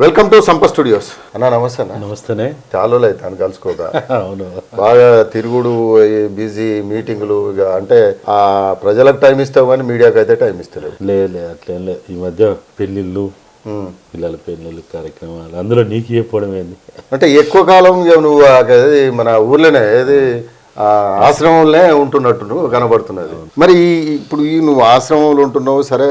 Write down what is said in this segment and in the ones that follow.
Welcome to సంప studios అన్న నమస్తే అన్న. నమస్తేనే. చాలా అని కలుసుకోక. అవును. బాగా తిరుగుడు బిజీ మీటింగులు ఇక అంటే ఆ ప్రజలకు టైం ఇస్తావు కానీ మీడియాకి అయితే టైం ఇస్తలేవు. లే లే అట్లేం లే. ఈ మధ్య పెళ్ళిళ్ళు. పిల్లల పెళ్ళిళ్ళు కార్యక్రమాలు అందులో నీకు చెప్పడం ఏంది? అంటే ఎక్కువ కాలం ఇక నువ్వు మన ఊర్లోనే ఏది ఆ ఆశ్రమంలోనే ఉంటున్నట్టు కనబడుతున్నది. మరి ఈ- ఇప్పుడు ఈ నువ్వు ఆశ్రమంలో ఉంటున్నావు సరే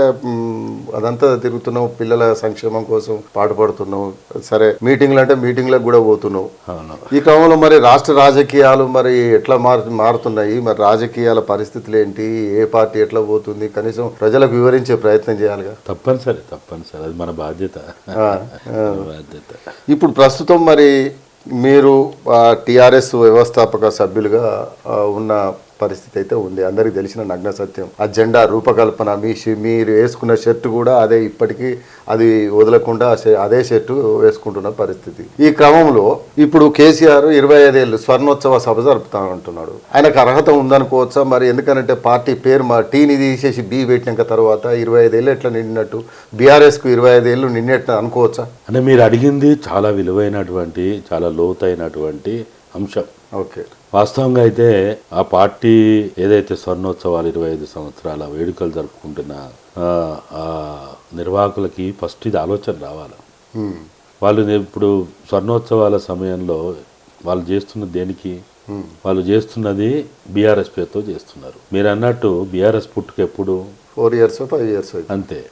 అదంతా తిరుగుతున్నావు పిల్లల సంక్షేమం కోసం పాటుపడుతున్నావు సరే మీటింగ్లు అంటే మీటింగ్లకు కూడా పోతున్నావు. అవును. ఈ క్రమంలో మరి రాష్ట్ర రాజకీయాలు మరి ఎట్లా మారు మారుతున్నాయి? మరి రాజకీయాల పరిస్థితులు ఏంటి? ఏ పార్టీ ఎట్లా పోతుంది? కనీసం ప్రజలకు వివరించే ప్రయత్నం చేయాలిగా తప్పనిసరి తప్పనిసరి. అది మన బాధ్యత. బాధ్యత. ఇప్పుడు ప్రస్తుతం మరి మీరు టిఆర్ఎస్ వ్యవస్థాపక సభ్యులుగా ఉన్న పరిస్థితి అయితే ఉంది. అందరికి తెలిసిన నగ్న సత్యం. ఆ జెండా రూపకల్పన మీ మీరు వేసుకున్న షర్ట్ కూడా అదే ఇప్పటికీ అది వదలకుండా అదే షర్టు వేసుకుంటున్న పరిస్థితి. ఈ క్రమంలో ఇప్పుడు కేసీఆర్ ఇరవై ఐదేళ్ళు స్వర్ణోత్సవ సభ జరుపుతానంటున్నాడు ఆయనకు అర్హత ఉందనుకోవచ్చా? మరి ఎందుకంటే పార్టీ పేరు మా టీని తీసేసి బి పెట్టినాక తర్వాత ఇరవై ఐదేళ్ళు ఎట్లా నిండినట్టు? బీఆర్ఎస్కు ఇరవై ఐదేళ్ళు నిన్నట్టు అనుకోవచ్చా? అంటే మీరు అడిగింది చాలా విలువైనటువంటి చాలా లోతైనటువంటి అంశం. ఓకే. వాస్తవంగా అయితే ఆ పార్టీ ఏదైతే స్వర్ణోత్సవాలు ఇరవై ఐదు సంవత్సరాల వేడుకలు జరుపుకుంటున్న నిర్వాహకులకి ఫస్ట్ ఇది ఆలోచన రావాలి. వాళ్ళు ఇప్పుడు స్వర్ణోత్సవాల సమయంలో వాళ్ళు చేస్తున్న దేనికి? వాళ్ళు చేస్తున్నది బీఆర్ఎస్ పేరుతో చేస్తున్నారు. మీరు అన్నట్టు బీఆర్ఎస్ పుట్టుక ఎప్పుడు? ఫోర్ ఇయర్స్ ఫైవ్ ఇయర్స్ అంతే.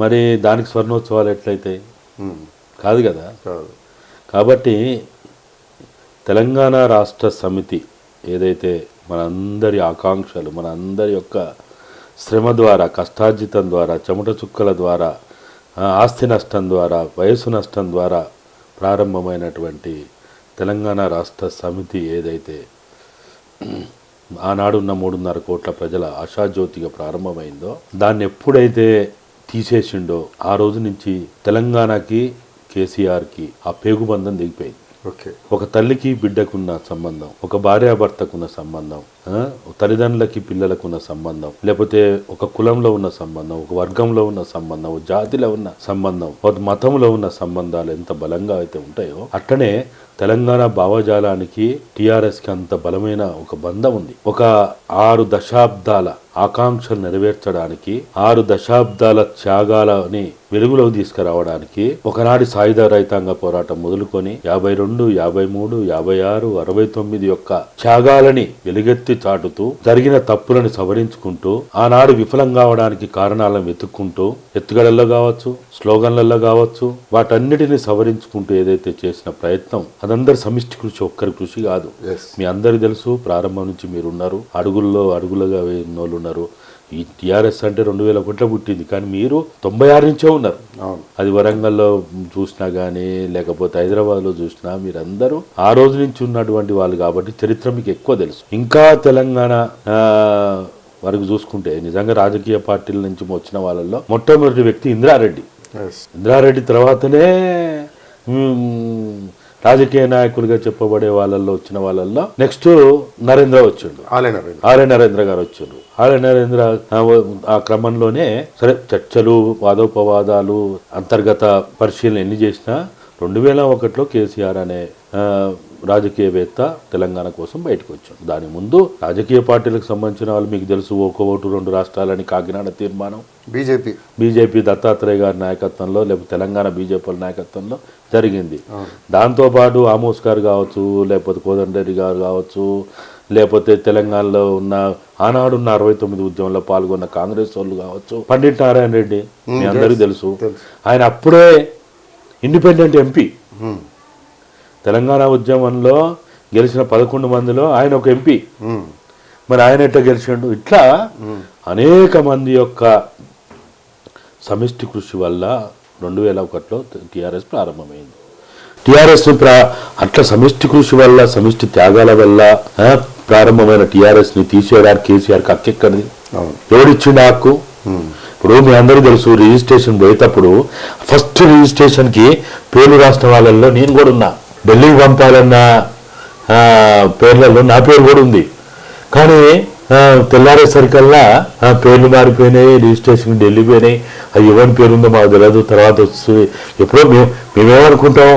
మరి దానికి స్వర్ణోత్సవాలు ఎట్లయితాయి? కదా? కాదు. కాబట్టి తెలంగాణ రాష్ట్ర సమితి ఏదైతే మనందరి ఆకాంక్షలు మన అందరి యొక్క శ్రమ ద్వారా కష్టార్జితం ద్వారా చెమట చుక్కల ద్వారా ఆస్తి నష్టం ద్వారా వయసు నష్టం ద్వారా ప్రారంభమైనటువంటి తెలంగాణ రాష్ట్ర సమితి ఏదైతే ఆనాడున్న మూడున్నర కోట్ల ప్రజల ఆశాజ్యోతిగా ప్రారంభమైందో దాన్ని ఎప్పుడైతే తీసేసిండో ఆ రోజు నుంచి తెలంగాణకి కేసీఆర్కి ఆ పేగుబంధం దిగిపోయింది. ఓకే. ఒక తల్లికి బిడ్డకున్న సంబంధం ఒక భార్యాభర్తకున్న సంబంధం తల్లిదండ్రులకి పిల్లలకు ఉన్న సంబంధం లేకపోతే ఒక కులంలో ఉన్న సంబంధం ఒక వర్గంలో ఉన్న సంబంధం ఒక జాతిలో ఉన్న సంబంధం ఒక మతంలో ఉన్న సంబంధాలు ఎంత బలంగా అయితే ఉంటాయో అట్లనే తెలంగాణ భావజాలానికి టీఆర్ఎస్కి అంత బలమైన ఒక బంధం ఉంది. ఒక ఆరు దశాబ్దాల ఆకాంక్షలు నెరవేర్చడానికి ఆరు దశాబ్దాల త్యాగాలని వెలుగులోకి తీసుకురావడానికి ఒకనాటి సాయుధ రైతాంగ పోరాటం మొదలుకొని యాభై రెండు యాభై మూడు యాభై ఆరు అరవై తొమ్మిది యొక్క త్యాగాలని వెలుగెత్తి చాటుతూ జరిగిన తప్పులను సవరించుకుంటూ ఆనాడు విఫలం కావడానికి కారణాలను వెతుక్కుంటూ ఎత్తుగడల్లో కావచ్చు స్లోగన్లలో కావచ్చు వాటన్నిటిని సవరించుకుంటూ ఏదైతే చేసిన ప్రయత్నం అదందరి సమిష్టి కృషి ఒక్కరి కృషి కాదు. ఎస్ మీ అందరికి తెలుసు ప్రారంభం నుంచి మీరు ఉన్నారు అడుగుల్లో అడుగులుగా వేసిన వాళ్ళు ఉన్నారు ఈ టీఆర్ఎస్ అంటే రెండు వేల ఒకటిలో పుట్టింది. కానీ మీరు తొంభై ఆరు నుంచే ఉన్నారు. అది వరంగల్లో చూసినా కానీ లేకపోతే హైదరాబాద్లో చూసినా మీరందరూ ఆ రోజు నుంచి ఉన్నటువంటి వాళ్ళు కాబట్టి చరిత్ర మీకు ఎక్కువ తెలుసు. ఇంకా తెలంగాణ వరకు చూసుకుంటే నిజంగా రాజకీయ పార్టీల నుంచి వచ్చిన వాళ్ళల్లో మొట్టమొదటి వ్యక్తి ఇందిరారెడ్డి. ఇందిరారెడ్డి తర్వాతనే రాజకీయ నాయకులుగా చెప్పబడే వాళ్ళల్లో వచ్చిన వాళ్ళల్లో నెక్స్ట్ నరేంద్ర వచ్చిండు. ఆలయ నరేంద్ర. ఆర్య నరేంద్ర గారు వచ్చారు ఆర్య నరేంద్ర ఆ క్రమంలోనే సరే చర్చలు వాదోపవాదాలు అంతర్గత పరిశీలన ఎన్ని చేసినా రెండు వేల ఒకటిలో కేసీఆర్ అనే రాజకీయవేత్త తెలంగాణ కోసం బయటకు వచ్చాడు. దాని ముందు రాజకీయ పార్టీలకు సంబంధించిన వాళ్ళు మీకు తెలుసు ఒక ఓటు రెండు రాష్ట్రాలని కాకినాడ తీర్మానం. బీజేపీ. బీజేపీ దత్తాత్రేయ గారి నాయకత్వంలో లేకపోతే తెలంగాణ బీజేపీ నాయకత్వంలో జరిగింది. దాంతోపాటు ఆమోస్ గారు కావచ్చు లేకపోతే కోదండరెడ్డి గారు కావచ్చు లేకపోతే తెలంగాణలో ఉన్న ఆనాడున్న అరవై తొమ్మిది ఉద్యమంలో పాల్గొన్న కాంగ్రెస్ వాళ్ళు కావచ్చు పండిట్ నారాయణ రెడ్డి మీ అందరికీ తెలుసు తెలుసు. ఆయన అప్పుడే ఇండిపెండెంట్ ఎంపీ. తెలంగాణ ఉద్యమంలో గెలిచిన పదకొండు మందిలో ఆయన ఒక ఎంపీ. మరి ఆయన ఎట్లా గెలిచిండు? ఇట్లా అనేక మంది యొక్క సమిష్టి కృషి వల్ల రెండు వేల ఒకటిలో టీఆర్ఎస్ ప్రారంభమైంది. టీఆర్ఎస్ ప్రా అట్లా సమిష్టి కృషి వల్ల సమిష్టి త్యాగాల వల్ల ప్రారంభమైన టీఆర్ఎస్ని తీసేయడానికి కేసీఆర్కి ఎవడిచ్చిండు ఆ హక్కు ఇప్పుడు మీ అందరూ తెలుసు రిజిస్ట్రేషన్ పోయేటప్పుడు ఫస్ట్ రిజిస్ట్రేషన్కి పేర్లు రాసిన వాళ్ళల్లో నేను కూడా ఉన్నా. ఢిల్లీకి పంపాలన్న పేర్లలో నా పేరు కూడా ఉంది. కానీ తెల్లారేసరికల్లా పేర్లు మారిపోయినాయి రిజిస్ట్రేషన్ ఢిల్లీ పోయినాయి. అది ఎవరి పేరు ఉందో మాకు తెలియదు తర్వాత వస్తుంది. ఎప్పుడో మేము మేమేమనుకుంటాం?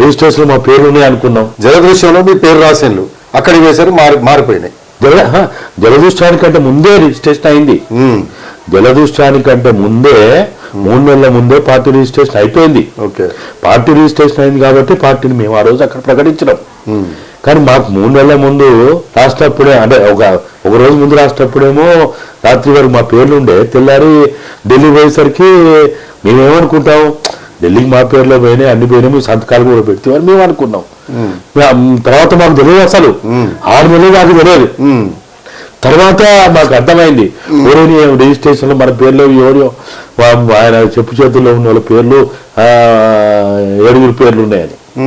రిజిస్ట్రేషన్ మా పేర్లు ఉన్నాయి అనుకున్నాం. జలదృశ్యంలో మీ పేరు రాసిండ్లు అక్కడికి వేశారు మారి మారిపోయినాయి. జల జలదృష్టానికంటే ముందే రిజిస్ట్రేషన్ అయింది. జలదృష్టానికంటే ముందే మూడు నెలల ముందే పార్టీ రిజిస్ట్రేషన్ అయిపోయింది. ఓకే. పార్టీ రిజిస్ట్రేషన్ అయింది కాబట్టి పార్టీని మేము ఆ రోజు అక్కడ ప్రకటించినాం. ఉమ్, కానీ మాకు మూడు నెలల ముందు రాసేటప్పుడే అంటే ఒక ఒక రోజు ముందు రాసేటప్పుడేమో రాత్రి వరకు మా పేర్లు ఉండే. తెల్లారి ఢిల్లీ పోయేసరికి మేమేమనుకుంటాం? ఢిల్లీకి మా పేర్లో పోయినాయి అన్ని పోయినాయి మీ సంతకాలు కూడా పెడితే మేము. అనుకున్నాం తర్వాత మాకు తెలియదు అసలు. ఆరు నెలలు మాకు తెలియదు. తర్వాత మాకు అర్థమైంది. ఓరేని రిజిస్ట్రేషన్లో మన పేర్లు ఎవరు వా- ఆయన చెప్పు చేతుల్లో ఉన్న వాళ్ళ పేర్లు ఏడుగురు పేర్లు ఉన్నాయని.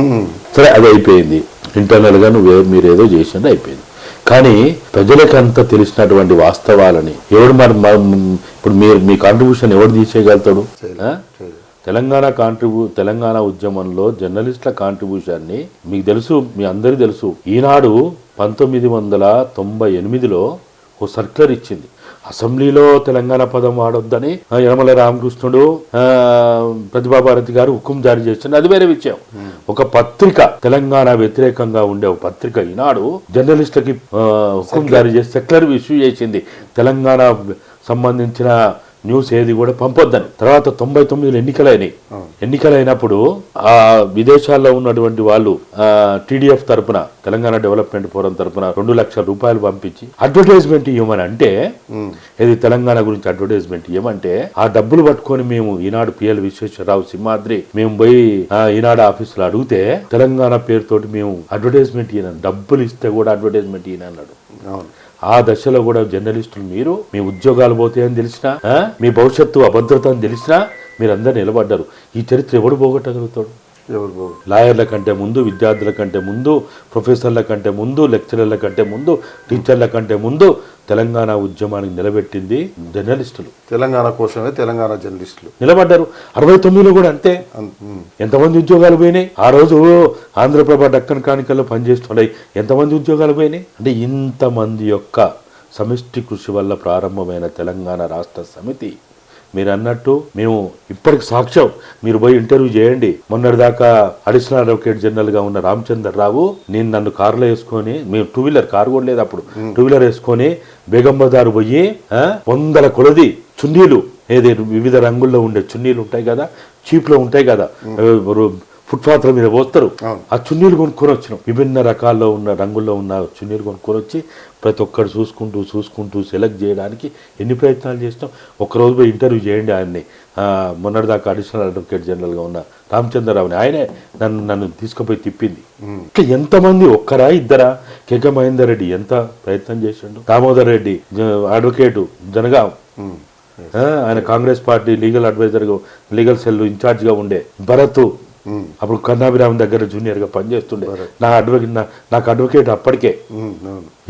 సరే అది అయిపోయింది. ఇంటర్నల్గా నువ్వు మీరు ఏదో చేసింది అయిపోయింది. కానీ ప్రజలకు అంత తెలిసినటువంటి వాస్తవాలని ఎవడు మరి ఇప్పుడు మీరు మీ కాంట్రిబ్యూషన్ ఎవడు తీసేయగలుగుతాడు? తెలంగాణ కాంట్రిబ్యూ తెలంగాణ ఉద్యమంలో జర్నలిస్టుల కాంట్రిబ్యూషన్ని మీకు తెలుసు మీ అందరికీ తెలుసు. ఈనాడు పంతొమ్మిది వందల తొంభై ఎనిమిదిలో ఓ సర్క్యులర్ ఇచ్చింది. అసెంబ్లీలో తెలంగాణ పదం వాడొద్దని యనమల రామకృష్ణుడు ప్రతిభాభారతి గారు హుకుం జారీ చేసింది. అది వేరే విషయం. ఒక పత్రిక తెలంగాణ వ్యతిరేకంగా ఉండే ఒక పత్రిక ఈనాడు జర్నలిస్టులకి హుకుం జారీ చేసి సెక్యులర్ ఇష్యూ చేసింది. తెలంగాణ సంబంధించిన న్యూస్ ఏది కూడా పంపొద్దని. తర్వాత తొంభై తొమ్మిదిలో ఎన్నికలైనాయి. ఎన్నికలైనప్పుడు ఆ విదేశాల్లో ఉన్నటువంటి వాళ్ళు టీడీఎఫ్ తరపున తెలంగాణ డెవలప్మెంట్ ఫోరం తరపున రెండు లక్షల రూపాయలు పంపించి అడ్వర్టైజ్మెంట్ ఇవ్వమని అంటే ఇది తెలంగాణ గురించి అడ్వర్టైజ్మెంట్ ఇవ్వమంటే ఆ డబ్బులు పట్టుకొని మేము ఈనాడు పిఎల్ విశ్వేశ్వరరావు సింహాద్రి మేము పోయి ఈనాడు ఆఫీసులో అడిగితే తెలంగాణ పేరుతోటి మేము అడ్వర్టైజ్మెంట్ ఇయ్యను డబ్బులు ఇస్తే కూడా అడ్వర్టైజ్మెంట్ ఇయ్యను అన్నాడు. అవును. ఆ దశలో కూడా జర్నలిస్టులు మీరు మీ ఉద్యోగాలు పోతాయని తెలిసినా మీ భవిష్యత్తు అభద్రత అని తెలిసినా మీరందరూ నిలబడ్డారు. ఈ చరిత్ర ఎవడు పోగొట్టగలుగుతాడు? లాయర్ల కంటే ముందు విద్యార్థుల కంటే ముందు ప్రొఫెసర్ల కంటే ముందు లెక్చరర్ల కంటే ముందు టీచర్ల కంటే ముందు తెలంగాణ ఉద్యమానికి నిలబెట్టింది జర్నలిస్టులు. తెలంగాణ కోసమే తెలంగాణ జర్నలిస్టులు. నిలబడ్డారు. అరవై తొమ్మిదిలో కూడా అంతే. ఎంతమంది ఉద్యోగాలు పోయినాయి? ఆ రోజు ఆంధ్రప్రభ డక్కన్ కానికల్లో పనిచేస్తున్నాయి. ఎంతమంది ఉద్యోగాలు పోయినాయి? అంటే ఇంతమంది యొక్క సమిష్టి కృషి వల్ల ప్రారంభమైన తెలంగాణ రాష్ట్ర సమితి మీరు అన్నట్టు మేము ఇప్పటికి సాక్ష్యం. మీరు పోయి ఇంటర్వ్యూ చేయండి. మొన్నటిదాకా అడిషనల్ అడ్వకేట్ జనరల్గా ఉన్న రామచందర్ రావు నేను నన్ను కారులో వేసుకొని మేము టూ వీలర్ కారు కూడా లేదు అప్పుడు. టూ వీలర్ వేసుకొని బేగం బజారు పోయి వందల కొలది చున్నీలు ఏది వివిధ రంగుల్లో ఉండే చున్నీలు ఉంటాయి కదా చీప్లో ఉంటాయి కదా ఫుట్పాత్ల మీద పోస్తారు. ఆ చున్నీలు కొనుక్కొని వచ్చినాం. విభిన్న రకాల్లో ఉన్న రంగుల్లో ఉన్న చున్నీలు కొనుక్కొని వచ్చి ప్రతి ఒక్కరు చూసుకుంటూ చూసుకుంటూ సెలెక్ట్ చేయడానికి ఎన్ని ప్రయత్నాలు చేసినాం? ఒక్కరోజు పోయి ఇంటర్వ్యూ చేయండి ఆయన్ని. మొన్నటిదాకా అడిషనల్ అడ్వకేట్ జనరల్గా ఉన్న రామచంద్రరావుని. ఆయనే నన్ను నన్ను తీసుకుపోయి తిప్పింది. ఇట్లా ఎంతమంది ఒక్కరా ఇద్దరా? కెక మహేందర్ రెడ్డి ఎంత ప్రయత్నం చేసిండు? దామోదర్ రెడ్డి అడ్వకేటు జనగాం. ఆయన కాంగ్రెస్ పార్టీ లీగల్ అడ్వైజర్గా లీగల్ సెల్ ఇన్ఛార్జ్గా ఉండే. భరత్ అప్పుడు కన్నాభిరామ్ దగ్గర జూనియర్గా పనిచేస్తుండే. నా అడ్వకేట్ నాకు అడ్వకేట్ అప్పటికే.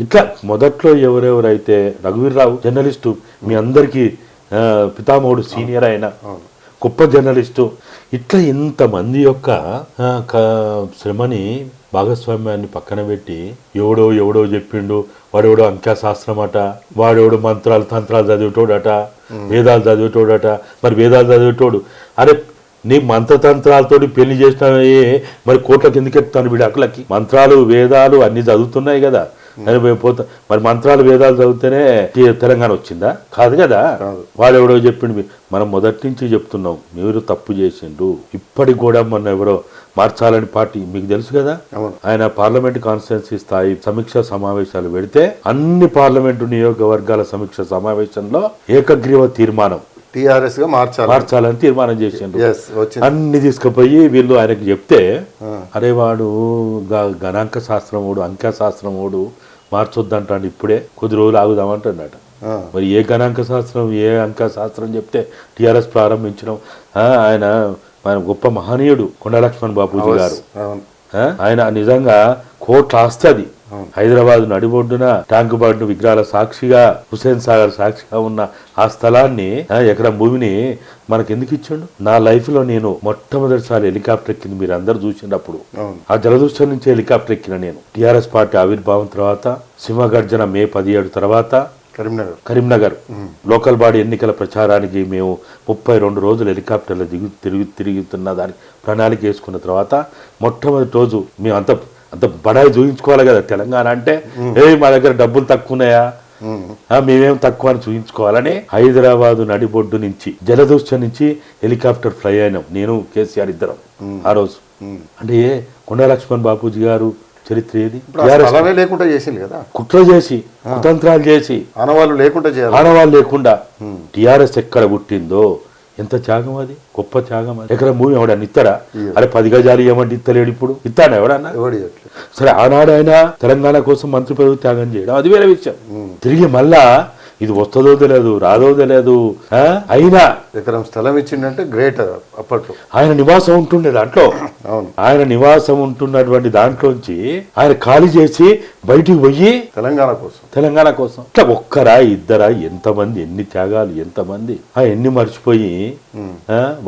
ఇట్లా మొదట్లో ఎవరెవరైతే రఘువీర్రావు జర్నలిస్టు మీ అందరికీ పితామహుడు సీనియర్ అయిన గొప్ప జర్నలిస్టు ఇట్లా ఇంతమంది యొక్క శ్రమని భాగస్వామ్యాన్ని పక్కన పెట్టి ఎవడో ఎవడో చెప్పిండు వాడెవడో అంక్యశాస్త్రం అట వాడెవడో మంత్రాలు తంత్రాలు చదివేటోడట వేదాలు చదివేటోడట మరి వేదాలు చదివేటోడు. అరే నీ మంత్రతంత్రాలతోటి పెళ్ళి చేసినవే మరి కోట్లకి ఎందుకు ఎత్తాను విడాకులకి మంత్రాలు వేదాలు అన్ని చదువుతున్నాయి కదా. పోతా. మరి మంత్రాలు వేదాలు చదివితేనే తెలంగాణ వచ్చిందా? కాదు కదా. వాడు ఎవడో చెప్పిండు మనం మొదటి నుంచి చెప్తున్నాం మీరు తప్పు చేసిండు ఇప్పటికి కూడా మొన్న ఎవరో మార్చాలని పార్టీ మీకు తెలుసు కదా. ఆయన పార్లమెంట్ కాన్స్టిట్యున్సీ స్థాయి సమీక్ష సమావేశాలు పెడితే అన్ని పార్లమెంటు నియోజకవర్గాల సమీక్ష సమావేశంలో ఏకగ్రీవ తీర్మానం. టిఆర్ఎస్గా మార్చాలి. మార్చాలని తీర్మానం చేసిండు ఎస్ వచ్చింది. అన్ని తీసుకుపోయి వీళ్ళు ఆయనకి చెప్తే. అరే వాడు గణాంక శాస్త్రముడు అంక శాస్త్రముడు మార్చొద్దంటాడు ఇప్పుడే కొద్ది రోజులు ఆగుదామంటున్నాడు. మరి ఏ గణాంక శాస్త్రం ఏ అంక శాస్త్రం చెప్తే టిఆర్ఎస్ ప్రారంభించడం? ఆ, ఆయన మన గొప్ప మహనీయుడు కొండ లక్ష్మణ్ బాపూజీ గారు. ఆయన నిజంగా కోట్ల ఆస్తి అది. హైదరాబాద్ నడిబొడ్డున ట్యాంక్ బండ్ విగ్రహాల సాక్షిగా హుసేన్ సాగర్ సాక్షిగా ఉన్న ఆ స్థలాన్ని ఎకరం భూమిని మనకి ఎందుకు ఇచ్చాడు? నా లైఫ్లో నేను మొట్టమొదటిసారి హెలికాప్టర్ ఎక్కింది మీరు అందరు చూసినప్పుడు ఆ జలదృష్టం నుంచి హెలికాప్టర్ ఎక్కిన నేను. టిఆర్ఎస్ పార్టీ ఆవిర్భావం తర్వాత సింహగర్జన మే పదిహేడు తర్వాత కరీంనగర్. కరీంనగర్. లోకల్ బాడీ ఎన్నికల ప్రచారానికి మేము ముప్పై రెండు రోజులు హెలికాప్టర్లో దిగు తిరిగి తిరుగుతున్న దానికి ప్రణాళిక వేసుకున్న తర్వాత మొట్టమొదటి రోజు మేము అంత అంత బడాయి చూపించుకోవాలి కదా. తెలంగాణ అంటే ఏ మా దగ్గర డబ్బులు తక్కువ ఉన్నాయా ఆ, మేమేం తక్కువ అని చూపించుకోవాలని హైదరాబాదు నడిబొడ్డు నుంచి జలదృశ్యం నుంచి హెలికాప్టర్ ఫ్లై అయినాం. నేను కేసీఆర్ ఇద్దరం ఆ రోజు. అంటే కొండా లక్ష్మణ్ బాపూజీ గారు చరిత్ర ఏది? లేకుండా చేసింది కదా. కుట్ర చేసి కుతంత్రాలు చేసి ఆనవాళ్ళు లేకుండా ఆనవాళ్ళు లేకుండా టిఆర్ఎస్ ఎక్కడ పుట్టిందో ఎంత త్యాగం అది? గొప్ప త్యాగం అది. ఎక్కడ భూమి ఎవడన్నా ఇస్తాడా అరే పది గజాలు ఇవ్వమంటే ఇస్తలేడు ఇప్పుడు. ఇస్తాడా ఎవడన్నా? ఎవడు. సరే ఆనాడు ఆయన తెలంగాణ కోసం మంత్రి పదవి త్యాగం చేయడం అది వేరే విషయం. తిరిగి మళ్ళా ఇది వస్తుందో తెలియదు రాదో తెలియదు? అయినా ఎకరం స్థలం ఇచ్చిండంటే గ్రేట్ అప్పట్లో. ఆయన నివాసం ఉంటుండే దాంట్లో. అవును. ఆయన నివాసం ఉంటున్నటువంటి దాంట్లోంచి ఆయన ఖాళీ చేసి బయటికి పోయి తెలంగాణ కోసం. తెలంగాణ కోసం. ఇట్లా ఒక్కరా ఇద్దరా ఎంతమంది ఎన్ని త్యాగాలు ఎంతమంది? ఆ ఎన్ని మర్చిపోయి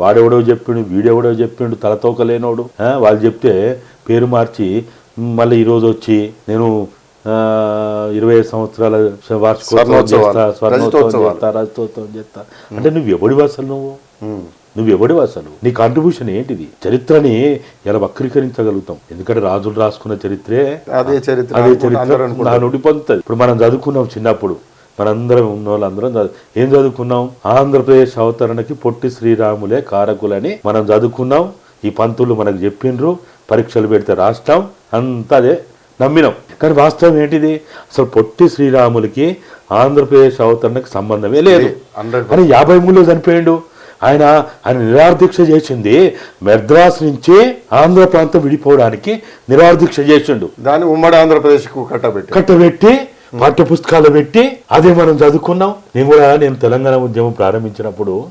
వాడెవడో చెప్పిండు వీడెవడో చెప్పిండు తలతోక లేనోడు ఆ, వాళ్ళు చెప్తే పేరు మార్చి మళ్ళీ ఈరోజు వచ్చి నేను ఇరవై ఐదు సంవత్సరాల వార్షికోత్సవం చేస్తా స్వర్ణోత్సవం రజతోత్సవాలు. చేస్తా రజతోత్సవం చేస్తా. అంటే నువ్వు ఎవడివి అసలు నువ్వు. నువ్వు ఎవడివి అసలు నీ కాంట్రిబ్యూషన్ ఏంటిది? చరిత్రని ఎలా వక్రీకరించగలుగుతాం? ఎందుకంటే రాజులు రాసుకున్న చరిత్రే అదే చరిత్ర అదే చరిత్ర నుండి పొందుతుంది ఇప్పుడు మనం చదువుకున్నాం చిన్నప్పుడు. మనందరం ఉన్న వాళ్ళందరం చదువు- ఏం చదువుకున్నాం? ఆంధ్రప్రదేశ్ అవతరణకి పొట్టి శ్రీరాములే కారకులని మనం చదువుకున్నాం. ఈ పంతులు మనకు చెప్పిండ్రు. పరీక్షలు పెడితే రాష్ట్రం అంతా అదే నమ్మినాం. కానీ వాస్తవం ఏంటిది? అసలు పొట్టి శ్రీరాములకి ఆంధ్రప్రదేశ్ అవతరణకి సంబంధమే లేదు. అని యాభై మూడులో చనిపోయిండు. ఆయన ఆయన నిరాదీక్ష చేసింది మెద్రాస్ నుంచి ఆంధ్ర ప్రాంతం విడిపోవడానికి నిరాదీక్ష చేసిండు. దాన్ని ఉమ్మడి ఆంధ్రప్రదేశ్కు కట్టబెట్టి కట్టబెట్టి పాఠ్య పుస్తకాలు పెట్టి అదే మనం చదువుకున్నాం. నేను కూడా నేను తెలంగాణ ఉద్యమం ప్రారంభించినప్పుడు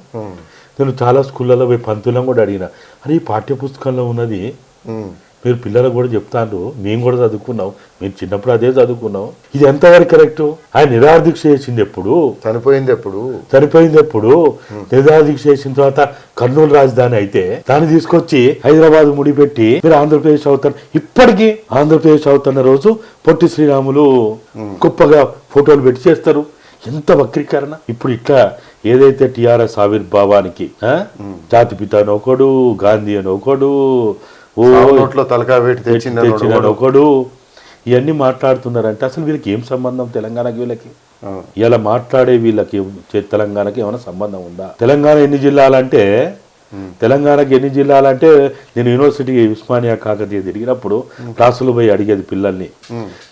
నేను చాలా స్కూళ్ళలో పోయి పంతులను కూడా అడిగిన అని పాఠ్య పుస్తకంలో ఉన్నది. మీరు పిల్లలకు కూడా చెప్తాను మేము కూడా చదువుకున్నాం మేము చిన్నప్పుడు అదే చదువుకున్నాం. ఇది ఎంతవరకు కరెక్ట్? ఆయన నిరాదీక్ష చేసింది ఎప్పుడు? చనిపోయింది ఎప్పుడు? చనిపోయింది ఎప్పుడు? నిరాదీక్ష చేసిన తర్వాత కర్నూలు రాజధాని అయితే దాన్ని తీసుకొచ్చి హైదరాబాద్ ముడిపెట్టి మీరు ఆంధ్రప్రదేశ్ అవుతారు. ఇప్పటికీ ఆంధ్రప్రదేశ్ అవుతున్న రోజు పొట్టి శ్రీరాములు గొప్పగా ఫోటోలు పెట్టి చేస్తారు. ఎంత వక్రీకరణ? ఇప్పుడు ఇట్లా ఏదైతే టిఆర్ఎస్ ఆవిర్భావానికి? జాతిపిత అని ఒకడు గాంధీ అని ఒకడు ఓ సాగు నోట్లో తలకాయ పెట్టి తెచ్చింది అన్నాడు తెచ్చిన ఒకడు. ఇవన్నీ మాట్లాడుతున్నారంటే అసలు వీళ్ళకి ఏం సంబంధం తెలంగాణకి వీళ్ళకి. ఇలా మాట్లాడే వీళ్ళకి తెలంగాణకి ఏమైనా సంబంధం ఉందా? తెలంగాణ ఎన్ని జిల్లాలంటే తెలంగాణకి ఎన్ని జిల్లాలంటే నేను యూనివర్సిటీ ఉస్మానియా కాకతీయ తిరిగినప్పుడు క్లాసులు పోయి అడిగేది పిల్లల్ని.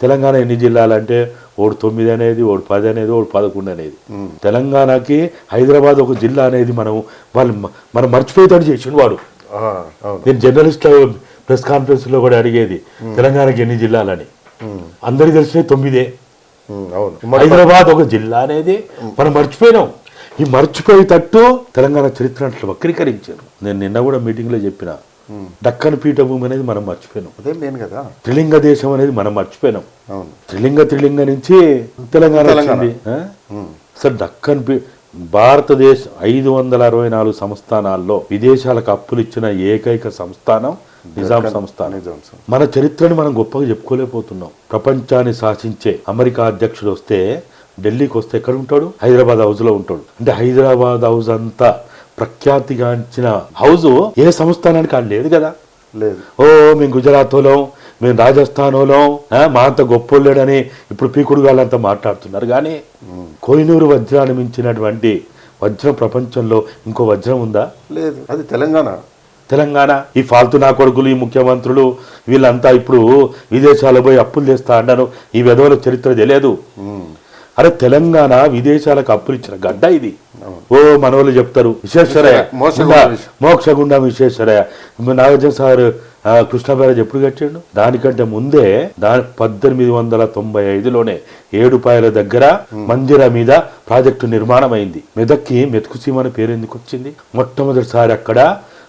తెలంగాణ ఎన్ని జిల్లాలంటే ఓడు తొమ్మిది అనేది ఓడు పది అనేది ఓడు పదకొండు అనేది. తెలంగాణకి హైదరాబాద్ ఒక జిల్లా అనేది మనం వాళ్ళు మనం మర్చిపోయేటట్టు చేసిండు వాడు. నేను జర్నలిస్ట్ ప్రెస్ కాన్ఫరెన్స్లో కూడా అడిగేది తెలంగాణకి ఎన్ని జిల్లాలని? అందరికి తెలిసినవి తొమ్మిదే. అవును. హైదరాబాద్ ఒక జిల్లా అనేది మనం మర్చిపోయినాం. ఈ మర్చిపోయేటట్టు తెలంగాణ చరిత్ర అట్లా వక్రీకరించారు. నేను నిన్న కూడా మీటింగ్లో చెప్పిన దక్కన్ పీఠభూమి అనేది మనం మర్చిపోయినాం. అదే మెయిన్ కదా. త్రిలింగ దేశం అనేది మనం మర్చిపోయినాం. త్రిలింగ త్రిలింగ నుంచి తెలంగాణ. వచ్చింది? అసలు దక్కన్ పీ భారతదేశ ఐదు వందల అరవై నాలుగు సంస్థానాల్లో విదేశాలకు అప్పులు ఇచ్చిన ఏకైక సంస్థానం నిజాం సంస్థానం. మన చరిత్రని మనం గొప్పగా చెప్పుకోలేకపోతున్నాం. ప్రపంచాన్ని శాసించే అమెరికా అధ్యక్షుడు వస్తే ఢిల్లీకి వస్తే ఎక్కడ ఉంటాడు? హైదరాబాద్ హౌస్లో ఉంటాడు. అంటే హైదరాబాద్ హౌస్ అంతా ప్రఖ్యాతిగాంచిన హౌస్ ఏ సంస్థానానికి అది లేదు కదా? లేదు. ఓ మేము గుజరాత్ వాళ్ళం మేము రాజస్థాన్ వాళ్ళం ఆ, మా అంత గొప్పోళ్ళాడని ఇప్పుడు పీకుడు గాళ్ళంతా మాట్లాడుతున్నారు. కానీ కోహినూరు వజ్రాన్ని మించినటువంటి వజ్రం ప్రపంచంలో ఇంకో వజ్రం ఉందా? లేదు. అది తెలంగాణ. తెలంగాణ? ఈ ఫాల్తు నా కొడుకులు ఈ ముఖ్యమంత్రులు వీళ్ళంతా ఇప్పుడు విదేశాలు పోయి అప్పులు తెస్తా అన్నారు. ఈ విధవల చరిత్ర తెలియదు. అరే తెలంగాణ విదేశాలకు అప్పులు ఇచ్చిన గడ్డ ఇది. ఓ మనోళ్ళు చెప్తారు విశ్వేశ్వరయ్య మోక్షగుండం విశ్వేశ్వరయ్య నాగార్జున సార్ ఆ, కృష్ణ బ్యారేజ్ ఎప్పుడు కట్టిండు? దానికంటే ముందే దాని పద్దెనిమిది వందల తొంభై ఐదులోనే ఏడుపాయల దగ్గర మందిర మీద ప్రాజెక్టు నిర్మాణం అయింది మెదక్కి మెతుకు సీమ అనే పేరు ఎందుకు వచ్చింది? మొట్టమొదటిసారి అక్కడ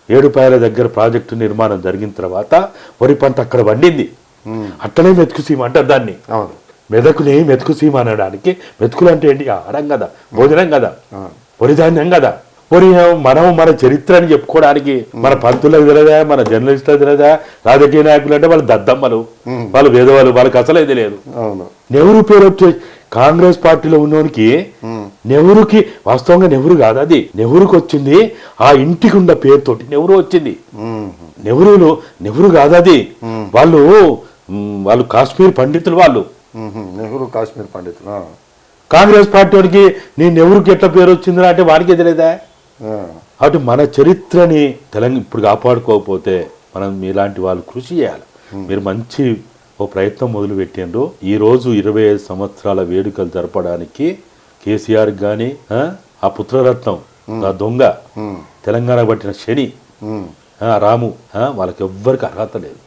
ఏడుపాయల దగ్గర ప్రాజెక్టు నిర్మాణం జరిగిన తర్వాత వరి పంట అక్కడ పండింది. అట్లనే మెతుకు సీమ అంటారు దాన్ని. అవును. మెదకుని మెతుకు సీమ అనడానికి. మెతుకులు అంటే ఏంటి? ఆహారం కదా భోజనం కదా పొరిధాన్యం కదా. పొరి మనం మన చరిత్రని చెప్పుకోవడానికి మన పంతులకు తెలియదా మన జర్నలిస్టులకు తెలియదా రాజకీయ నాయకులు అంటే వాళ్ళు దద్దమ్మలు వాళ్ళు వేదవాళ్ళు వాళ్ళకి అసలే తెలియదు అవును. నెహ్రూ పేరు వచ్చే కాంగ్రెస్ పార్టీలో ఉన్నోనికి నెహ్రూకి వాస్తవంగా నెహ్రూ కాదు అది. నెహ్రూకి వచ్చింది ఆ ఇంటికి ఉన్న పేరుతోటి నెహ్రూ వచ్చింది. నెహ్రూలు నెహ్రూ కాదు అది. వాళ్ళు వాళ్ళు కాశ్మీర్ పండితులు వాళ్ళు. నెహ్రూ కాశ్మీర్ పండితులు. కాంగ్రెస్ పార్టీ వాడికి నీ నెహ్రూకి ఎట్లా పేరు వచ్చిందిరా అంటే వాడికి తెలియదా. అటు మన చరిత్రని తెలంగాణ ఇప్పుడు కాపాడుకోకపోతే మనం మీలాంటి వాళ్ళు కృషి చేయాలి. మీరు మంచి ఓ ప్రయత్నం మొదలు పెట్టిండ్రు ఈ రోజు ఇరవై ఐదు సంవత్సరాల వేడుకలు జరపడానికి కేసీఆర్ కానీ ఆ పుత్రరత్నం ఆ దొంగ. తెలంగాణ పట్టిన శని రాము వాళ్ళకి ఎవ్వరికి అర్హత లేదు.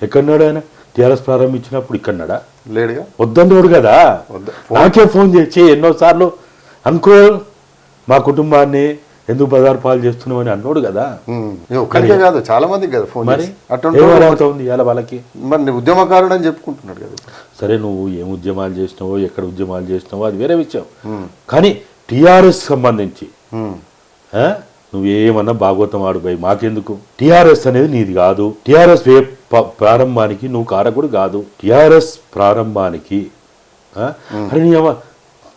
ఎక్కడున్నాడు ఆయన? టీఆర్ఎస్ ప్రారంభించినప్పుడు ఇక్కడన్నాడా? లేడుగా? వద్దన్నోడు కదా. నాకే ఫోన్ చేసి ఎన్నోసార్లు అనుకో మా కుటుంబాన్ని ఎందుకు బజార్ పాలు చేస్తున్నామని అన్నోడు కదా. ఒక్కరికే కాదు చాలా మందికి కదా ఫోన్ మరి అటువంటి ఇవాళ వాళ్ళకి? మరి ఉద్యమకారుడు అని చెప్పుకుంటున్నాడు కదా. సరే నువ్వు ఏం ఉద్యమాలు చేసినావో ఎక్కడ ఉద్యమాలు చేసినావో అది వేరే విషయం. కానీ టీఆర్ఎస్ సంబంధించి? నువ్వేమన్నా భాగవతం ఆడుపోయి మాకెందుకు? టిఆర్ఎస్ అనేది నీది కాదు. టిఆర్ఎస్ ప్రారంభానికి నువ్వు కారకుడు కాదు. టిఆర్ఎస్ ప్రారంభానికి? అరే నీ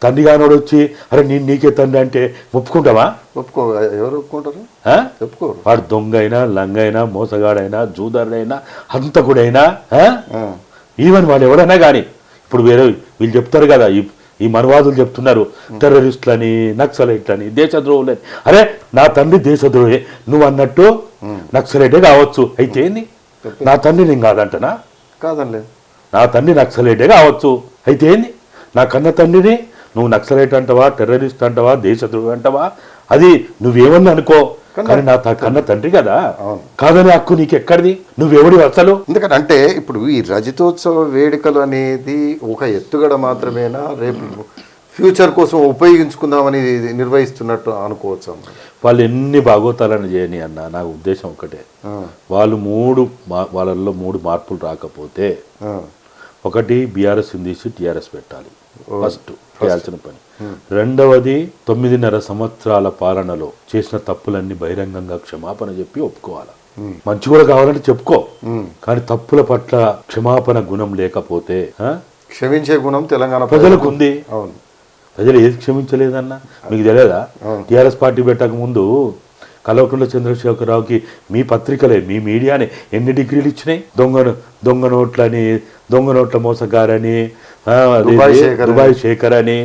తండ్రి కానోడు వచ్చి అరే నేను నీకే తండ్రి అంటే ఒప్పుకుంటావా? ఒప్పుకో ఎవరు ఒప్పుకుంటారు? ఒప్పుకోరు. వాడు దొంగ అయినా లంగైనా మోసగాడైనా జూదరుడైనా హంతకుడైనా. ఈవెన్ వాడు ఎవడైనా కానీ ఇప్పుడు వేరే వీళ్ళు చెప్తారు కదా ఈ ఈ మనవాదులు చెప్తున్నారు టెర్రరిస్టులని నక్సలైట్లని దేశద్రోహులని. అరే నా తండ్రి దేశద్రోహి నువ్వు అన్నట్టు నక్సలైటే కావచ్చు. అయితే ఏంది? నా తండ్రి నేను కాదంటనా? కాదండి. నా తండ్రి నక్సలైటే కావచ్చు. అయితే ఏంది? నా కన్న తండ్రిని నువ్వు నక్సలైట్ అంటావా టెర్రరిస్ట్ అంటావా దేశద్రోహి అంటావా? అది నువ్వేమన్నా అనుకో. కానీ నా కన్న తండ్రి కదా. కాదని హక్కు నీకు ఎక్కడిది నువ్వెవడి అసలు? ఎందుకంటే అంటే ఇప్పుడు ఈ రజతోత్సవ వేడుకలు అనేది ఒక ఎత్తుగడ మాత్రమేనా? రేపు ఫ్యూచర్ కోసం ఉపయోగించుకుందామని నిర్వహిస్తున్నట్టు అనుకోవచ్చు. వాళ్ళు ఎన్ని భాగవతాలను చేయని అన్న నా ఉద్దేశం ఒకటే. వాళ్ళు మూడు వాళ్ళల్లో మూడు మార్పులు రాకపోతే ఒకటి బీఆర్ఎస్ తీసి టీఆర్ఎస్ పెట్టాలి. ఫస్ట్ చేయాల్సిన పని. రెండవది తొమ్మిదిన్నర సంవత్సరాల పాలనలో చేసిన తప్పులన్నీ బహిరంగంగా క్షమాపణ చెప్పి ఒప్పుకోవాలి? మంచి కూడా కావాలంటే చెప్పుకో. కానీ తప్పుల పట్ల క్షమాపణ గుణం లేకపోతే? క్షమించే గుణం తెలంగాణ ప్రజలకు ఉంది. అవును. ప్రజలు ఏది క్షమించలేదన్నా? మీకు తెలియదా టీఆర్ఎస్ పార్టీ పెట్టక ముందు కల్వకుంట్ల చంద్రశేఖరరావుకి మీ పత్రికలే మీ మీడియానే ఎన్ని డిగ్రీలు ఇచ్చినాయి? దొంగ దొంగ నోట్లని దొంగ నోట్ల మోసగారని? దుబాయ్ శేఖర్ అని.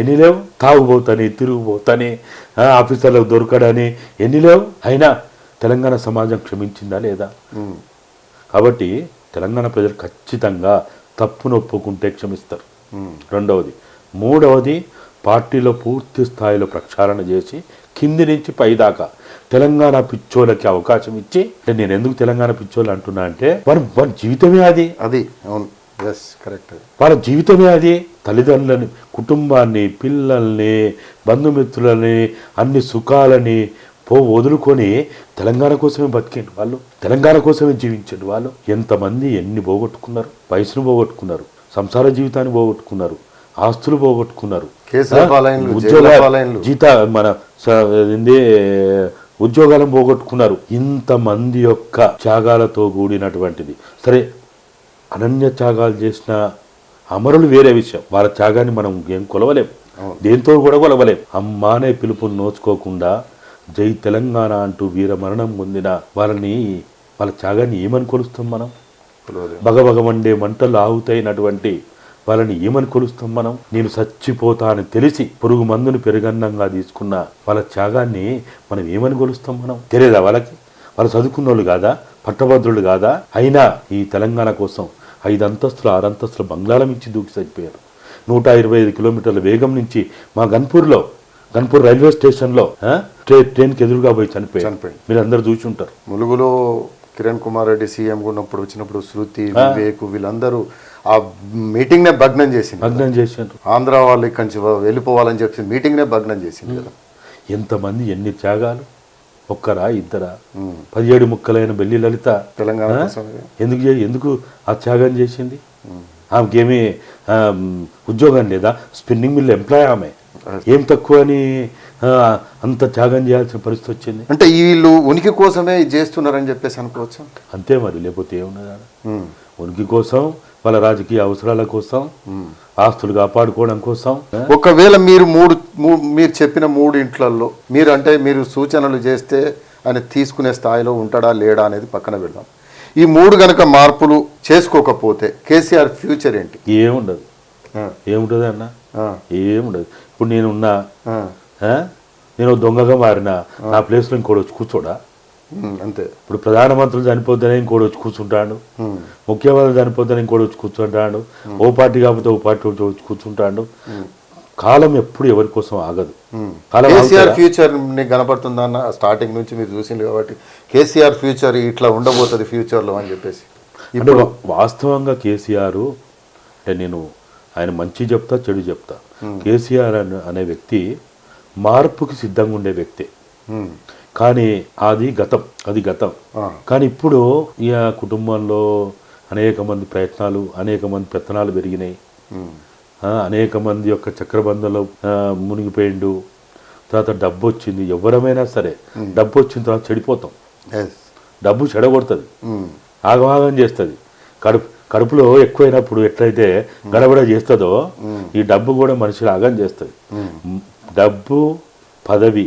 ఎన్ని లేవు? తాగుబోతని తిరుగుబోతని ఆఫీసర్లకు దొరకడని ఎన్ని లేవు? అయినా తెలంగాణ సమాజం క్షమించిందా లేదా? కాబట్టి తెలంగాణ ప్రజలు ఖచ్చితంగా తప్పును ఒప్పుకుంటే క్షమిస్తారు. రెండవది. మూడవది పార్టీలో పూర్తి స్థాయిలో ప్రక్షాళన చేసి కింది నుంచి పైదాకా తెలంగాణ పిచ్చోళ్ళకి అవకాశం ఇచ్చి అంటే నేను ఎందుకు తెలంగాణ పిచ్చోళ్ళు అంటున్నా అంటే వారి వారి జీవితమే అది. అది అవును. ఎస్ కరెక్ట్ వాళ్ళ జీవితమే అది. తల్లిదండ్రులని కుటుంబాన్ని పిల్లల్ని బంధుమిత్రులని అన్ని సుఖాలని పో వదులుకొని తెలంగాణ కోసమే బతికేంటి వాళ్ళు? తెలంగాణ కోసమే జీవించండి వాళ్ళు? ఎంతమంది ఎన్ని పోగొట్టుకున్నారు? వయసును పోగొట్టుకున్నారు? సంసార జీవితాన్ని పోగొట్టుకున్నారు ఆస్తులు పోగొట్టుకున్నారు. ఉద్యోగాలు. జీత మన ఉద్యోగాలను పోగొట్టుకున్నారు. ఇంతమంది యొక్క త్యాగాలతో కూడినటువంటిది. సరే అనన్య త్యాగాలు చేసిన అమరులు వేరే విషయం. వాళ్ళ త్యాగాన్ని మనం ఏం కొలవలేం. దేంతో కూడా కొలవలేం. అమ్మానే పిలుపుని నోచుకోకుండా జై తెలంగాణ అంటూ వీర మరణం పొందిన వాళ్ళని వాళ్ళ త్యాగాన్ని ఏమని కొలుస్తాం మనం? బగబగ మండే మంటలు ఆవుతైనటువంటి వాళ్ళని ఏమని కొలుస్తాం మనం? నేను చచ్చిపోతా అని తెలిసి పురుగు మందుని పెరుగన్నంగా తీసుకున్న వాళ్ళ త్యాగాన్ని మనం ఏమని కొలుస్తాం మనం? తెలియదా వాళ్ళకి? వాళ్ళు చదువుకున్న వాళ్ళు కాదా? పట్టభద్రులు కాదా? అయినా ఈ తెలంగాణ కోసం ఐదు అంతస్తులు ఆరు అంతస్తుల బంగ్లాల నుంచి దూకి చచ్చిపోయారు. నూట ఇరవై ఐదు కిలోమీటర్ల వేగం నుంచి మా గన్పూర్లో గన్పూర్ రైల్వే స్టేషన్లో ట్రైన్కి ఎదురుగా పోయి చనిపోయారు. చనిపోయింది. మీరు అందరు చూసి ఉంటారు. ములుగులో కిరణ్ కుమార్ రెడ్డి సీఎం ఉన్నప్పుడు వచ్చినప్పుడు శృతి వివేక్ వీళ్ళందరూ ఆ మీటింగ్ నే భగ్నం చేసింది భగ్నం చేశారు ఆంధ్ర వాళ్ళు ఇక్కడి నుంచి వెళ్ళిపోవాలని చెప్పి మీటింగ్ నే భగ్నం చేసింది కదా. ఎంతమంది ఎన్ని త్యాగాలు? ఒక్కరా ఇద్దరా? పదిహేడు ముక్కలైన బెల్లి లలిత. తెలంగాణ. ఎందుకు ఎందుకు ఆ త్యాగం చేసింది? ఆమెకేమి ఉద్యోగం లేదా? స్పిన్నింగ్ మిల్ ఎంప్లాయ్ ఆమె. ఏం తక్కువ అని అంత త్యాగం చేయాల్సిన పరిస్థితి వచ్చింది. అంటే వీళ్ళు ఉనికి కోసమే చేస్తున్నారని చెప్పేసి అనుకోవచ్చు? అంతే మరి లేకపోతే ఏమున్నది. ఉనికి కోసం వాళ్ళ రాజకీయ అవసరాల కోసం ఆస్తులు కాపాడుకోవడం కోసం? ఒకవేళ మీరు మూడు మీరు చెప్పిన మూడు ఇంట్లలో మీరు అంటే మీరు సూచనలు చేస్తే ఆయన తీసుకునే స్థాయిలో ఉంటాడా లేడా అనేది పక్కన పెడదాం. ఈ మూడు గనక మార్పులు చేసుకోకపోతే కేసీఆర్ ఫ్యూచర్ ఏంటి? ఏముండదు. ఏముంటుంది అన్న? ఏముండదు. ఇప్పుడు నేనున్నా? నేను దొంగగా మారిన నా ప్లేస్లో ఇంకోటి వచ్చి కూర్చోడా? అంతే. ఇప్పుడు ప్రధానమంత్రులు చనిపోతేనే ఇంకోటి వచ్చి కూర్చుంటాడు. ముఖ్యమంత్రి చనిపోతేనే ఇంకోటి వచ్చి కూర్చుంటాడు. ఓ పార్టీ కాకపోతే ఓ పార్టీ వచ్చి కూర్చుంటాడు. కాలం ఎప్పుడు ఎవరి కోసం ఆగదు. కేసీఆర్? ఫ్యూచర్ని కనపడుతుందా అన్న స్టార్టింగ్ నుంచి మీరు చూసింది కాబట్టి కేసీఆర్ ఫ్యూచర్ ఇట్లా ఉండబోతుంది ఫ్యూచర్లో అని చెప్పేసి. వా- వాస్తవంగా కేసీఆర్ అంటే నేను ఆయన మంచి చెప్తా చెడు చెప్తా. కేసీఆర్ అనే- వ్యక్తి మార్పుకి సిద్ధంగా ఉండే వ్యక్తి. కానీ అది గతం అది గతం. కానీ ఇప్పుడు ఈ కుటుంబంలో అనేక మంది ప్రయత్నాలు అనేక మంది పెత్తనాలు పెరిగినాయి. అనేక మంది యొక్క చక్రబంధంలో మునిగిపోయిండు. తర్వాత డబ్బు వచ్చింది ఎవరమైనా సరే డబ్బు వచ్చిన తర్వాత చెడిపోతాం. డబ్బు చెడగొడుతుంది. ఆగమాగం చేస్తుంది. కడుపు కడుపులో ఎక్కువైనప్పుడు ఎట్లయితే గడబడ చేస్తుందో ఈ డబ్బు కూడా మనిషిని ఆగం చేస్తుంది. డబ్బు పదవి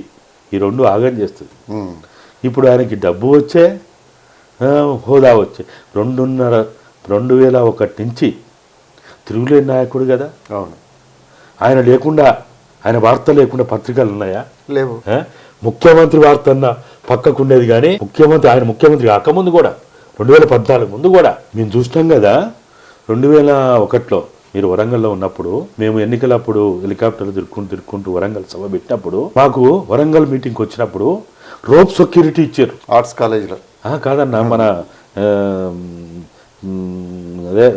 ఈ రెండు ఆగం చేస్తుంది. ఇప్పుడు ఆయనకి డబ్బు వచ్చే హోదా వచ్చే. రెండున్నర రెండు వేల ఒకటి నుంచి తిరుగులేని నాయకుడు కదా? అవును. ఆయన లేకుండా ఆయన వార్త లేకుండా పత్రికలు ఉన్నాయా? లేవు? ముఖ్యమంత్రి వార్త అన్న పక్కకుండేది కానీ ముఖ్యమంత్రి ఆయన ముఖ్యమంత్రి కాకముందు కూడా రెండు వేల పద్నాలుగు ముందు కూడా మేము చూసినాం కదా రెండు వేల ఒకటిలో మీరు వరంగల్లో ఉన్నప్పుడు మేము ఎన్నికలప్పుడు హెలికాప్టర్లు తిరుక్కుంటూ తిరుక్కుంటూ వరంగల్ సభ పెట్టినప్పుడు మాకు వరంగల్ మీటింగ్కి వచ్చినప్పుడు రోప్ సెక్యూరిటీ ఇచ్చారు. ఆర్ట్స్ కాలేజీలో. కాదన్న మన అదే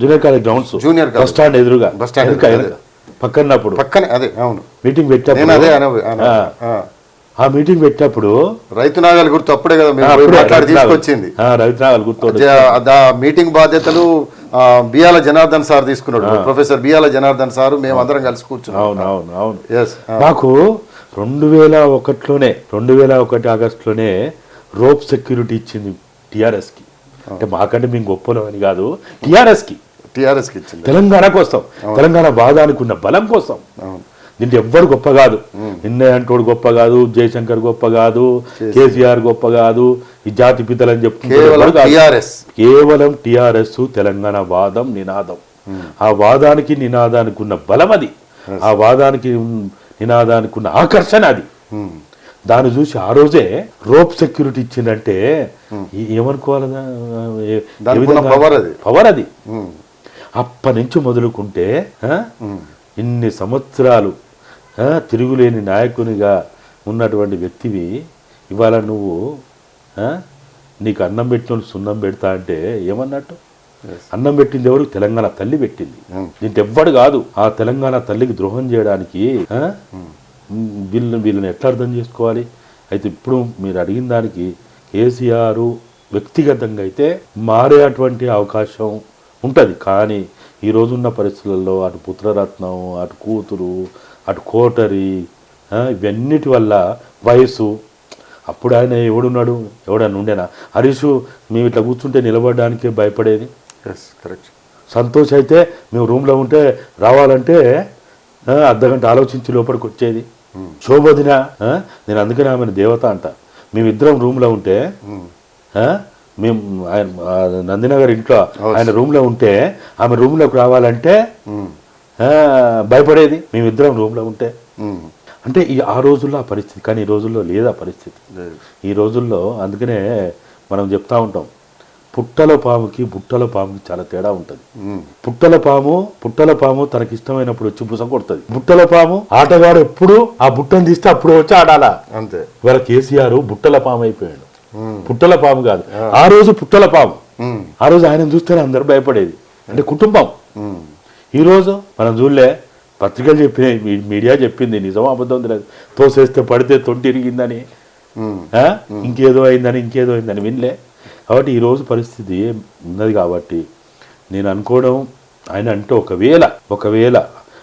junior college grounds. Junior. Bus stand ఎదురుగా బస్ స్టాండ్ పక్కనే అదే అవును. మీటింగ్ పెట్టినప్పుడు అదే ఆ, మీటింగ్ పెట్టినప్పుడు రైతు నాగాలు గుర్తు అప్పుడే కదా మీరు మాట్లాడి తీసుకొచ్చింది. గుర్తోడు జ- దా మీటింగ్ బాధ్యతలు బియాల జనార్దన్ సార్ తీసుకున్నాడు. ప్రొఫెసర్ బియాల జనార్దన్ సార్ మేము అందరం కలిసి కూర్చున్నాం. అవును అవును అవును. ఎస్ మాకు రెండు వేల ఒకటిలోనే రెండు వేల ఒకటి ఆగస్టులోనే రోప్ సెక్యూరిటీ ఇచ్చింది టిఆర్ఎస్కి అంటే మాకంటే మేము గొప్పలం అని కాదు టిఆర్ఎస్కి టిఆర్ఎస్కి ఇచ్చింది. తెలంగాణ కోసం తెలంగాణ వాదానికి ఉన్న బలం కోసం. అవును. దీంట్లో ఎవ్వరు గొప్ప కాదు నిన్నయ్య అంటోడు గొప్ప కాదు జయశంకర్ గొప్ప కాదు కేసీఆర్ గొప్ప కాదు ఈ జాతి పితలని చెప్పుకుంటారు కేవలం. టిఆర్ఎస్. కేవలం టిఆర్ఎస్ తెలంగాణ వాదం నినాదం. ఆ వాదానికి నినాదానికి ఉన్న బలం అది. ఆ వాదానికి నినాదానికి ఉన్న ఆకర్షణ అది. దాన్ని చూసి ఆ రోజే రోప్ సెక్యూరిటీ ఇచ్చిందంటే ఏమనుకోవాలి. పవర్ అది. అప్పటి నుంచి మొదలుకుంటే ఇన్ని సంవత్సరాలు తిరుగులేని నాయకునిగా ఉన్నటువంటి వ్యక్తివి. ఇవాళ నువ్వు నీకు అన్నం పెట్టిన సున్నం పెడతా అంటే ఏమన్నట్టు? అన్నం పెట్టింది ఎవరు? తెలంగాణ తల్లి పెట్టింది. దీంట్లో ఎవ్వడు కాదు. ఆ తెలంగాణ తల్లికి ద్రోహం చేయడానికి ఆ, వీళ్ళని వీళ్ళని ఎట్లా అర్థం చేసుకోవాలి? అయితే ఇప్పుడు మీరు అడిగిన దానికి కేసీఆర్ వ్యక్తిగతంగా అయితే మారేటువంటి అవకాశం ఉంటుంది. కానీ ఈ రోజున్న పరిస్థితులలో అటు పుత్రరత్నం అటు కూతురు అటు కోటరి ఇవన్నిటి వల్ల వయసు. అప్పుడు ఆయన ఎవడున్నాడు? ఎవడన్నా ఉండేనా? హరీష్ మేము ఇట్లా కూర్చుంటే నిలబడడానికే భయపడేది. ఎస్ కరెక్ట్ సంతోష్ అయితే మేము రూమ్లో ఉంటే రావాలంటే అర్ధగంట ఆలోచించి లోపలికి వచ్చేది. శోభదిన ఆ, నేను అందుకనే ఆమెను దేవత అంట. మేమిద్దరం రూమ్లో ఉంటే ఆ, మేము ఆయన నందినగర్ ఇంట్లో ఆయన రూమ్లో ఉంటే ఆమె రూమ్లోకి రావాలంటే ఆ, భయపడేది? మేమిద్దరం రూమ్లో ఉంటే. అంటే ఈ ఆ రోజుల్లో ఆ పరిస్థితి కానీ ఈ రోజుల్లో లేదు ఆ పరిస్థితి. ఈ రోజుల్లో అందుకనే మనం చెప్తా ఉంటాం పుట్టల పాముకి బుట్టల పాముకి చాలా తేడా ఉంటుంది. పుట్టల పాము పుట్టల పాము తనకి ఇష్టమైనప్పుడు వచ్చి బుస కొడుతుంది. బుట్టల పాము ఆటగాడు ఎప్పుడు ఆ బుట్టను తీస్తే అప్పుడు వచ్చి ఆడాలా? అంతే. ఇవాళ కేసీఆర్ బుట్టల పాము అయిపోయాడు. పుట్టల పాము కాదు. ఆ. రోజు పుట్టల పాము. ఆ రోజు ఆయన చూస్తేనే అందరు భయపడేది. అంటే కుటుంబం. ఉమ్, ఈ రోజు మనం చూడలే పత్రికలు చెప్పినాయి మీ- మీడియా చెప్పింది నిజం అబద్ధం తెలియదు. తోసేస్తే పడితే తొంటి ఇరిగిందని. ఆ? ఇంకేదో అయిందని ఇంకేదో అయిందని వినలే. కాబట్టి ఈరోజు పరిస్థితి ఉన్నది కాబట్టి నేను అనుకోవడం ఆయన అంటే ఒకవేళ ఒకవేళ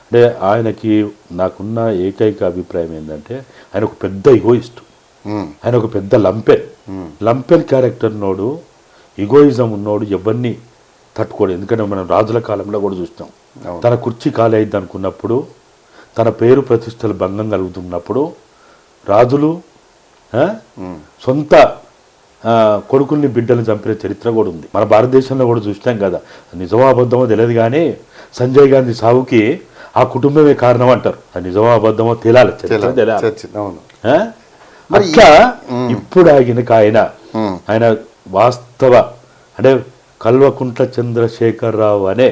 అంటే ఆయనకి నాకున్న ఏకైక అభిప్రాయం ఏంటంటే ఆయన ఒక పెద్ద ఇగోయిస్ట్ ఆయన ఒక పెద్ద లంపెన్. లంపెన్ క్యారెక్టర్ నోడు ఇగోయిజం ఉన్నోడు ఎవరిని తట్టుకోడు ఎందుకంటే మనం రాజుల కాలంలో కూడా చూస్తాం. తన కుర్చీ కాలైద్ది అనుకున్నప్పుడు తన పేరు ప్రతిష్టలు భంగం కలుగుతున్నప్పుడు రాజులు సొంత కొడుకుల్ని బిడ్డల్ని చంపిన చరిత్ర కూడా ఉంది. మన భారతదేశంలో కూడా చూసినాం కదా. నిజమో అబద్ధమో తెలియదు కానీ సంజయ్ గాంధీ సావుకి ఆ కుటుంబమే కారణం అంటారు. అది నిజమో అబద్ధమో చరిత్ర అవును. ఆ? అట్లా ఇప్పుడు ఆయన వాస్తవ అంటే కల్వకుంట్ల చంద్రశేఖరరావు అనే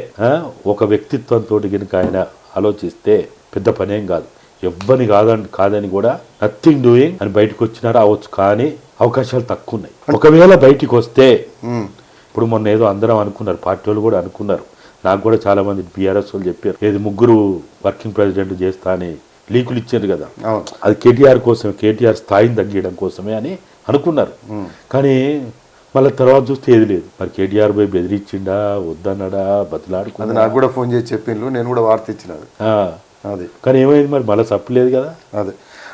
ఒక వ్యక్తిత్వంతో గినక ఆయన ఆలోచిస్తే పెద్ద పనేం కాదు. ఎవ్వని కాదని కాదని కూడా నథింగ్ డూయింగ్ అని బయటకు వచ్చినారు అవచ్చు కానీ అవకాశాలు తక్కువ ఉన్నాయి ఒకవేళ బయటికి వస్తే ఇప్పుడు మొన్న ఏదో అందరం అనుకున్నారు పార్టీ వాళ్ళు కూడా అనుకున్నారు. నాకు కూడా చాలా మంది బీఆర్ఎస్ వాళ్ళు చెప్పారు ఏది ముగ్గురు వర్కింగ్ ప్రెసిడెంట్ చేస్తా అని లీకులు ఇచ్చారు కదా. అది కేటీఆర్ కోసమే కేటీఆర్ స్థాయిని తగ్గించడం కోసమే అని అనుకున్నారు. కానీ మళ్ళీ తర్వాత చూస్తే ఏది లేదు. మరి కేటీఆర్ పోయి బెదిరించిండా వద్దన్నాడా అది బతిలాడుకున్నా నాకు కూడా ఫోన్ చేసి చెప్పిండ్రు నేను కూడా వార్త ఇచ్చినది ఆ, అది. కానీ ఏమైంది మరి? మళ్ళీ తప్పలేదు కదా? అదే.